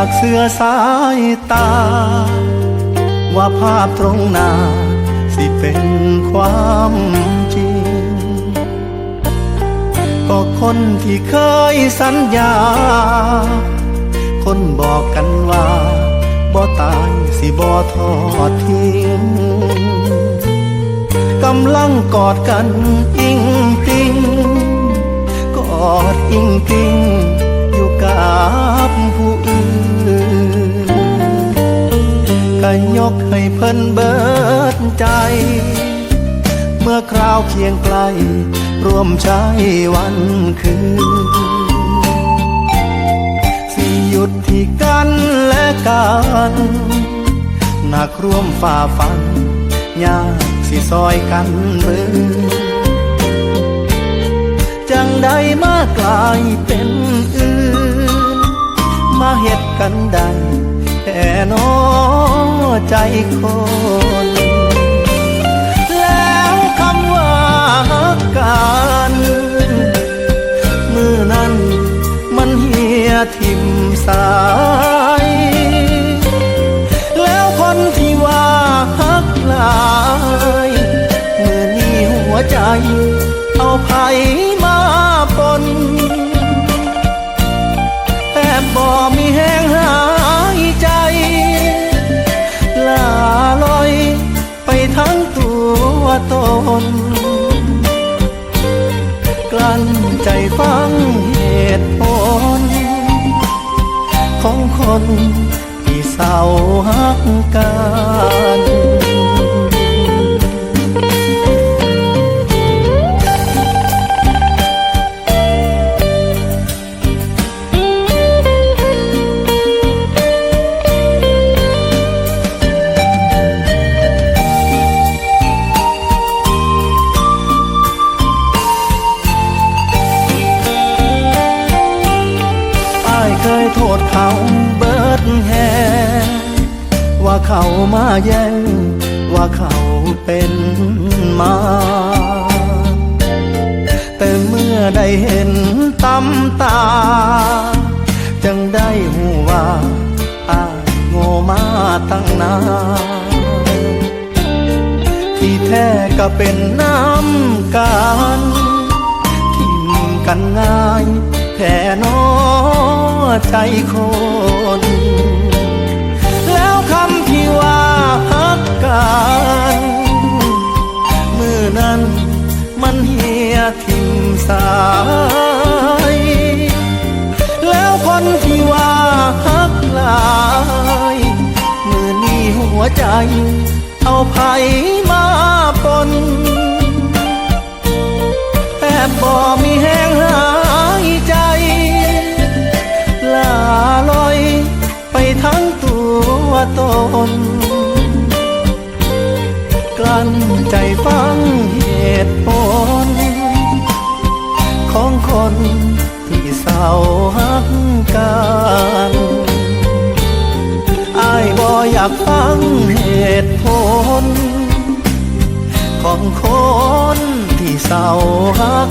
อยากเสือสายตา ว่าภาพตรงหน้า สิเป็นความจริง ก็คนที่เคยสัญญา คนบอกกันว่าบ่ตายสิบ่ทอดทิ้งกำลังกอดกันอิงติงกอดอิงติง บผู้อื่นก็ยกให้เพิ่นเบิดใจ เมื่อคราวเคียงไกล ร่วมใช้วันคืน สิหยุดที่กันและกันหนักร่วมฝ่าฟันยากสิซอยกันเบือจังใดมากลายเกันได้แต่นอใจคน แล้วคำว่าฮักกันมือนั้นมันเหียทิมสายแล้วคนที่ว่าฮักลายมือนี้หัวใจ เอาไผมาปนแอบบ่ม น กลั้นใจฟังเหตุผล ของคนที่เศร้าหักกัน ษเขาเบิดแฮว่าเขามาแย่งว่าเขาเป็นมาแต่เมื่อได้เห็นตำตา จังได้หูว่าอาโง่มาตั้งนานที่แท้ก็เป็นน้ำกันทิมกันง่ายแค่น ใจคน แล้วคำที่ว่าฮักกันมือนั้นมันเหียทิมสายแล้วคนที่ว่าฮักลายมือนี้หัวใจ เอาไผมาปนแอบบ่มีแห้งหา กลั้นใจฟังเหตุผล ของคนที่เศร้าหักกันอายบ่อยากฟังเหตุผล ของคนที่เศร้าหัก